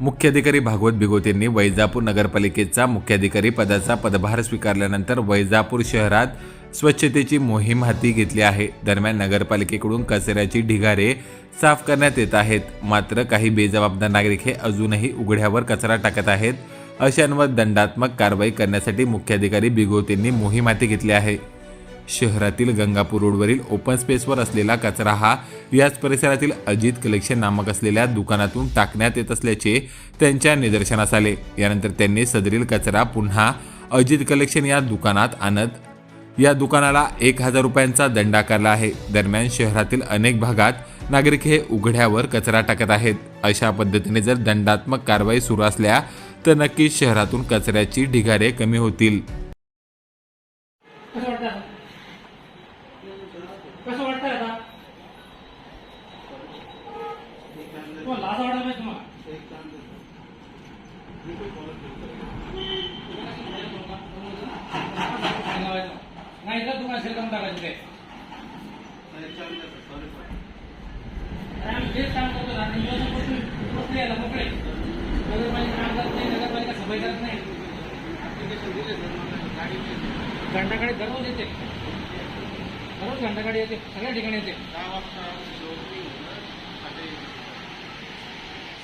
मुख्याधिकारी भागवत बिगोतेंनी वैजापूर नगरपालिकेचा मुख्याधिकारी पदाचा पदभार स्वीकारल्यानंतर वैजापूर शहरात स्वच्छतेची मोहीम हाती घेतली आहे. दरम्यान नगरपालिकेकडून कचऱ्याची ढिगारे साफ करण्यात येत आहेत. मात्र काही बेजबाबदार नागरिक हे अजूनही उघड्यावर कचरा टाकत आहेत. अशांवर दंडात्मक कारवाई करण्यासाठी मुख्याधिकारी बिगोतेंनी मोहीम हाती घेतली आहे. शहरातील गंगापूर रोडवरील ओपन स्पेसवर असलेला कचरा हा याच परिसरातील अजित कलेक्शन नामक असलेल्या दुकानातून टाकण्यात येत असल्याचे त्यांच्या निदर्शनास आले. यानंतर त्यांनी सदरील कचरा पुन्हा अजित कलेक्शन या दुकानात आणत या दुकानाला एक हजार रुपयांचा दंड आकारला आहे. दरम्यान शहरातील अनेक भागात नागरिक हे उघड्यावर कचरा टाकत आहेत. अशा पद्धतीने जर दंडात्मक कारवाई सुरू असल्या तर नक्कीच शहरातून कचऱ्याची ढिगारे कमी होतील कसं वाटतं कसं वाटतंय आता? तुम्हाला लाज वाटत तुम्हाला? नाही तर तुम्हाला सेल टाकायचं ते. आम्ही तेच काम करतो ना नियोजन मोकळे. नगरपालिका काम करत नाही नगरपालिका सफाई करत नाही. घंटागाडी दररोज येते. दररोज घंटागाडी येते सगळ्या ठिकाणी येते.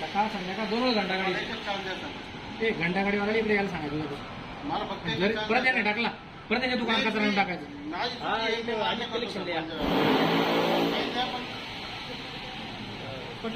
सकाळ संध्याकाळ दोन वेळ घंटागाडी येते. ते घंटागाडीवाला इकडे यायला सांगायचं होतं. मला फक्त जर परत याने टाकला परत त्याच्या दुकानात कचरा टाकायचं. नाही, इथे आधी collection द्या. नाही, द्या पण. पण